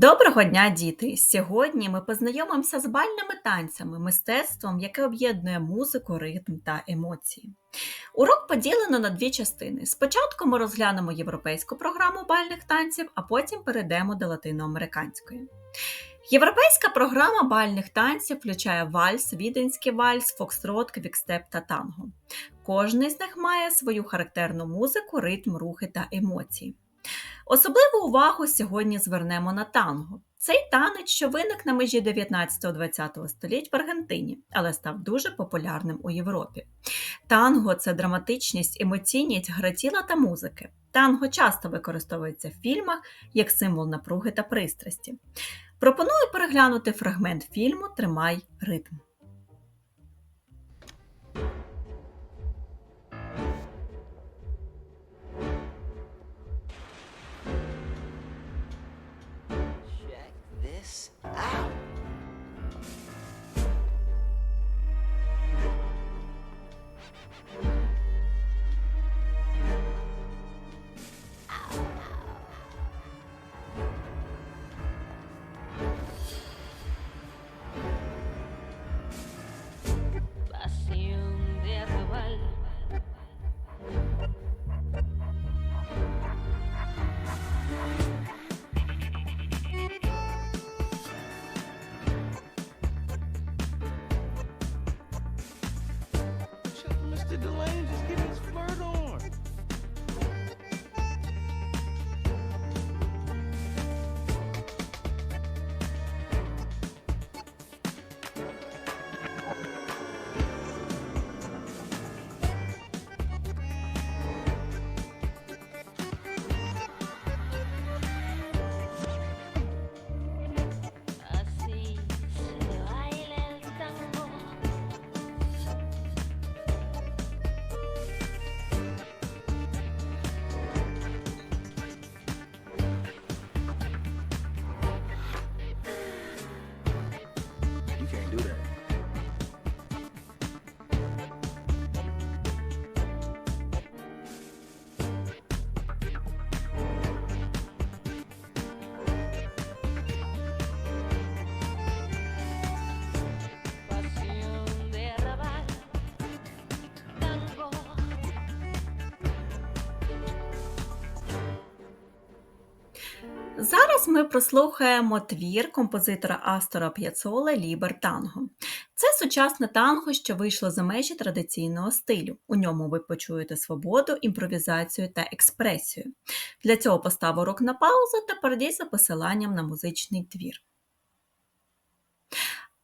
Доброго дня, діти! Сьогодні ми познайомимося з бальними танцями, мистецтвом, яке об'єднує музику, ритм та емоції. Урок поділено на дві частини. Спочатку ми розглянемо європейську програму бальних танців, а потім перейдемо до латиноамериканської. Європейська програма бальних танців включає вальс, віденський вальс, фокстрот, квікстеп та танго. Кожний з них має свою характерну музику, ритм, рухи та емоції. Особливу увагу сьогодні звернемо на танго. Цей танець, що виник на межі 19-20 століть в Аргентині, але став дуже популярним у Європі. Танго це драматичність, емоційність, гра тіла та музики. Танго часто використовується в фільмах як символ напруги та пристрасті. Пропоную переглянути фрагмент фільму Тримай ритм. Зараз ми прослухаємо твір композитора Астора П'яцола Лібер Танго. Це сучасне танго, що вийшло за межі традиційного стилю. У ньому ви почуєте свободу, імпровізацію та експресію. Для цього постав урок на паузу та перейдіть за посиланням на музичний твір.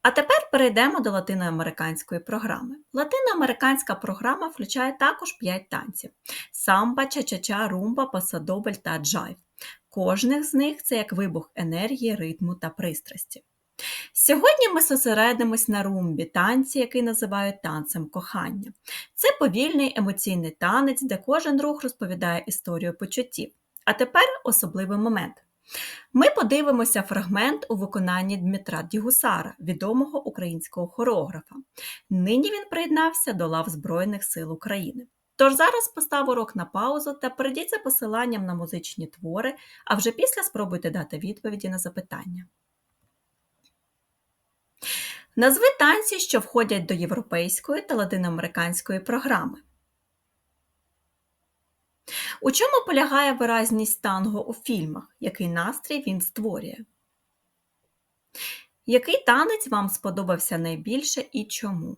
А тепер перейдемо до латиноамериканської програми. Латиноамериканська програма включає також 5 танців: самба, ча-ча-ча, румба, пасадобль та джайв. Кожних з них це як вибух енергії, ритму та пристрасті. Сьогодні ми зосередимось на румбі, танці, який називають танцем кохання. Це повільний емоційний танець, де кожен рух розповідає історію почуттів. А тепер особливий момент. Ми подивимося фрагмент у виконанні Дмитра Дігусара, відомого українського хореографа. Нині він приєднався до лав Збройних сил України. Тож зараз постав урок на паузу та перейдіть за посиланням на музичні твори, а вже після спробуйте дати відповіді на запитання. Назви танці, що входять до європейської та латиноамериканської програми. У чому полягає виразність танго у фільмах? Який настрій він створює? Який танець вам сподобався найбільше і чому?